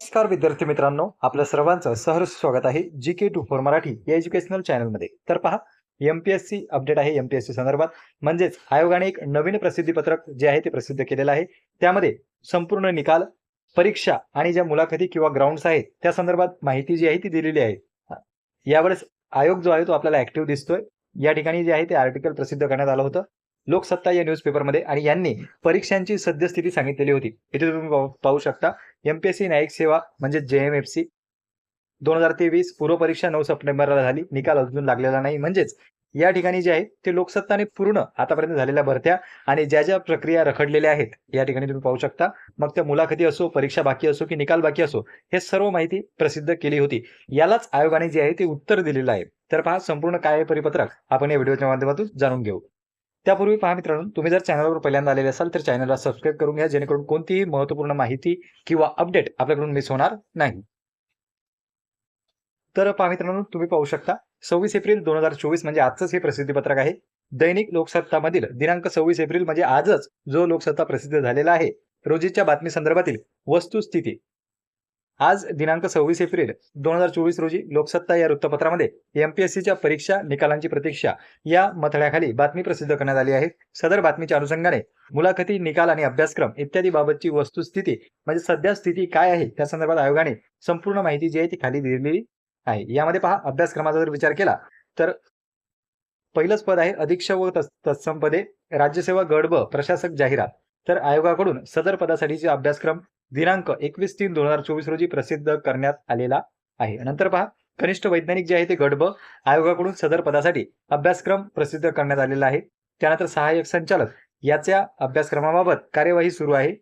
नमस्कार विद्यार्थी मित्रांनो आपल्या सर्वांचं सहर्ष स्वागत आहे G K two four Marathi या एज्युकेशनल चॅनलमध्ये तर पहा एमपीएससी अपडेट आहे एमपीएससी संदर्भात. म्हणजेच आयोगाने एक नवीन प्रसिद्धीपत्रक जे आहे ते प्रसिद्ध केलेलं आहे. त्यामध्ये संपूर्ण निकाल परीक्षा आणि ज्या मुलाखती किंवा ग्राउंड्स आहेत त्या संदर्भात माहिती जी आहे ती दिलेली आहे. यावेळेस आयोग जो आहे तो आपल्याला ऍक्टिव्ह दिसतोय. या ठिकाणी जे आहे ते आर्टिकल प्रसिद्ध करण्यात आलं होतं. लोकसत्ता या न्यूजपेपरमध्ये आणि यांनी परीक्षांची सद्यस्थिती सांगितलेली होती. इथे तुम्ही पाहू- पाहू शकता. एमपीएससी न्यायिक सेवा म्हणजे जे एम एफ सी दोन हजार तेवीस पूर्वपरीक्षा नऊ सप्टेंबरला झाली. निकाल अजून लागलेला नाही. म्हणजेच या ठिकाणी जे आहे ते लोकसत्ताने पूर्ण आतापर्यंत झालेल्या भरत्या आणि ज्या ज्या प्रक्रिया रखडलेल्या आहेत या ठिकाणी तुम्ही पाहू शकता. मग त्या मुलाखती असो परीक्षा बाकी असो की निकाल बाकी असो हे सर्व माहिती प्रसिद्ध केली होती. यालाच आयोगाने जे आहे ते उत्तर दिलेलं आहे. तर पहा संपूर्ण काय परिपत्रक? आपण या व्हिडिओच्या माध्यमातून जाणून घेऊ. त्यापूर्वी पहा मित्रांनो तुम्ही जर चॅनलवर पहिल्यांदा आलेले असाल तर चॅनलला सबस्क्राईब करून घ्या जेणेकरून कोणतीही महत्त्वपूर्ण माहिती किंवा अपडेट आपल्याकडून मिस होणार नाही. तर पहा मित्रांनो तुम्ही पाहू शकता सव्वीस एप्रिल दोन हजार चोवीस म्हणजे आजच हे प्रसिद्धीपत्रक आहे. दैनिक लोकसत्तामधील दिनांक सव्वीस एप्रिल म्हणजे आजच जो लोकसत्ता प्रसिद्ध झालेला आहे. रोजीच्या बातमी संदर्भातील वस्तुस्थिती. आज दिनांक सव्वीस एप्रिल दोन हजार चोवीस रोजी लोकसत्ता या वृत्तपत्रामध्ये एमपीएससीच्या परीक्षा निकालांची प्रतीक्षा या मथळ्याखाली बातमी प्रसिद्ध करण्यात आली आहे. सदर बातमीच्या अनुषंगाने मुलाखती निकाल आणि अभ्यासक्रम इत्यादी बाबतची वस्तुस्थिती म्हणजे सध्या स्थिती काय आहे त्या संदर्भात आयोगाने संपूर्ण माहिती जी आहे ती खाली दिलेली आहे. यामध्ये पहा अभ्यासक्रमाचा जर विचार केला तर पहिलंच पद आहे अधीक्षक व तत्सम पदे राज्यसेवा गड प्रशासक जाहिरात. तर आयोगाकडून सदर पदासाठीचे अभ्यासक्रम दिनांक एकवीस तीन दोन हजार चोवीस रोजी प्रसिद्ध करण्यात आलेला आहे. नंतर पहा कनिष्ठ वैज्ञानिक जे आहे ते गट ब आयोगाकडून सदर पदासाठी अभ्यासक्रम प्रसिद्ध करण्यात आलेला आहे. त्यानंतर सहाय्यक संचालक याच्या अभ्यासक्रमाबाबत कार्यवाही सुरू आहे.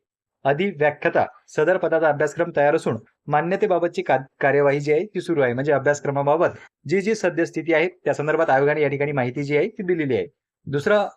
अधिव्याख्याता सदर पदाचा अभ्यासक्रम तयार असून मान्यतेबाबतची का- कार्यवाही जी आहे ती सुरू आहे. म्हणजे अभ्यासक्रमाबाबत जी जी सद्यस्थिती आहे त्या संदर्भात आयोगाने या ठिकाणी माहिती जी आहे ती दिलेली आहे. दुसरा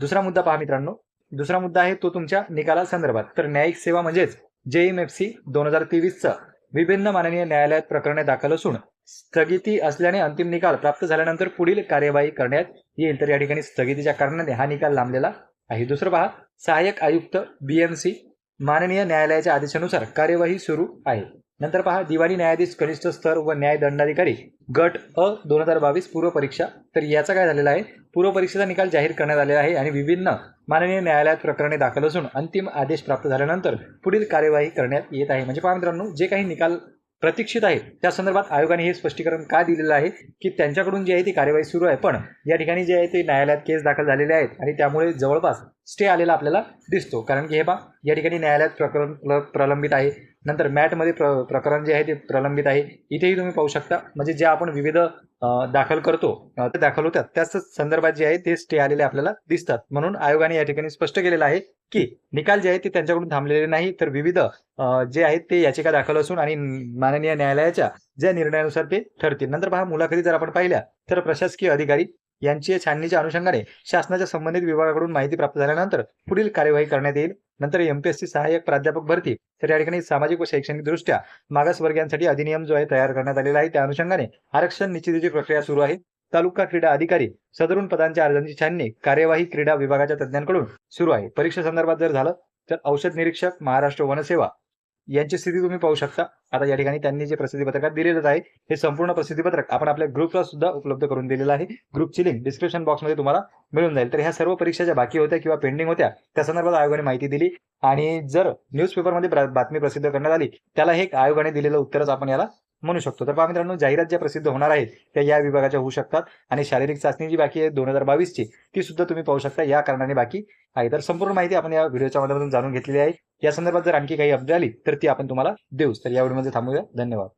दुसरा मुद्दा पहा मित्रांनो. दुसरा मुद्दा आहे तो तुमच्या निकाला संदर्भात तर न्यायिक सेवा म्हणजेच जेएमएफसी दोन हजार तेवीसचं विभिन्न माननीय न्यायालयात प्रकरणे दाखल असून स्थगिती असल्याने अंतिम निकाल प्राप्त झाल्यानंतर पुढील कार्यवाही करण्यात येईल. तर या ठिकाणी स्थगितीच्या कारणाने हा निकाल लांबलेला आहे. दुसरं पहा सहाय्यक आयुक्त बीएमसी माननीय न्यायालयाच्या आदेशानुसार कार्यवाही सुरू आहे. नंतर पहा दिवाणी न्यायाधीश कनिष्ठ स्तर व न्याय दंडाधिकारी गट अ दोन हजार बावीस पूर्व परीक्षा. तर याचा काय झालेला आहे? पूर्व परीक्षेचा निकाल जाहीर करण्यात आलेला आहे आणि विभिन्न माननीय न्यायालयात प्रकरणे दाखल असून अंतिम आदेश प्राप्त झाल्यानंतर पुढील कार्यवाही करण्यात येत आहे. म्हणजे पहा मित्रांनो जे काही निकाल प्रतीक्षित आहे त्या संदर्भात आयोगाने हे स्पष्टीकरण का दिलेलं आहे की त्यांच्याकडून जी आहे ती कार्यवाही सुरू आहे पण या ठिकाणी जे आहे ते न्यायालयात केस दाखल झालेले आहेत आणि त्यामुळे जवळपास स्टे आलेला आपल्याला दिसतो. कारण की हे बा या ठिकाणी न्यायालयात प्रकरण प्रलंबित आहे. नंतर मॅटमध्ये प्र प्रकरण जे आहे ते प्रलंबित आहे. इथेही तुम्ही पाहू शकता. म्हणजे जे आपण विविध दाखल करतो ते दाखल होतात. त्याच संदर्भात जे आहे ते स्टे आलेले आपल्याला दिसतात. म्हणून आयोगाने या ठिकाणी स्पष्ट केलेलं आहे की निकाल जे आहे ते त्यांच्याकडून थांबलेले नाही. तर विविध जे आहेत ते याचिका दाखल असून आणि माननीय न्यायालयाच्या ज्या निर्णयानुसार ते ठरतील. नंतर पहा मुलाखती जर आपण पाहिल्या तर प्रशासकीय अधिकारी यांची छाननीच्या अनुषंगाने शासनाच्या संबंधित विभागाकडून माहिती प्राप्त झाल्यानंतर पुढील कार्यवाही करण्यात येईल. नंतर एमपीएससी सहाय्यक प्राध्यापक भरती. तर या ठिकाणी सामाजिक व शैक्षणिक दृष्ट्या मागासवर्गीयांसाठी अधिनियम जो आहे तयार करण्यात आलेला आहे. त्या अनुषंगाने आरक्षण निश्चितीची प्रक्रिया सुरू आहे. तालुका क्रीडा अधिकारी सदरून पदांच्या अर्जांची छाननी कार्यवाही क्रीडा विभागाच्या तज्ज्ञांकडून सुरू आहे. परीक्षा संदर्भात जर झालं तर औषध निरीक्षक महाराष्ट्र वनसेवा यांची स्थिती तुम्ही पाहू शकता. आता या ठिकाणी त्यांनी जे प्रसिद्धीपत्रकात दिलेलंच आहे हे संपूर्ण प्रसिद्धीपत्रक आपण आपल्या ग्रुपला सुद्धा उपलब्ध करून दिलेलं आहे. ग्रुपची लिंक डिस्क्रिप्शन बॉक्समध्ये तुम्हाला मिळून जाईल. तर ह्या सर्व परीक्षा ज्या बाकी होत्या किंवा पेंडिंग होत्या त्या संदर्भात आयोगाने माहिती दिली. आणि जर न्यूजपेपरमध्ये बातमी प्रसिद्ध करण्यात आली त्याला हे एक आयोगाने दिलेलं उत्तरच आपण याला म्हणू शकतो. तर पहा मित्रांनो जाहिरात ज्या प्रसिद्ध होणार आहेत त्या या विभागाच्या होऊ शकतात. आणि शारीरिक चाचणी जी बाकी आहे दोन हजार बावीसची ती सुद्धा तुम्ही पाहू शकता. या कारणाने बाकी आहे. तर संपूर्ण माहिती आपण या व्हिडिओच्या माध्यमातून जाणून घेतलेली आहे. या संदर्भात जर आणखी काही अपडेट आली तर ती आपण तुम्हाला देऊच. तर या व्हिडिओमध्ये थांबूया. धन्यवाद.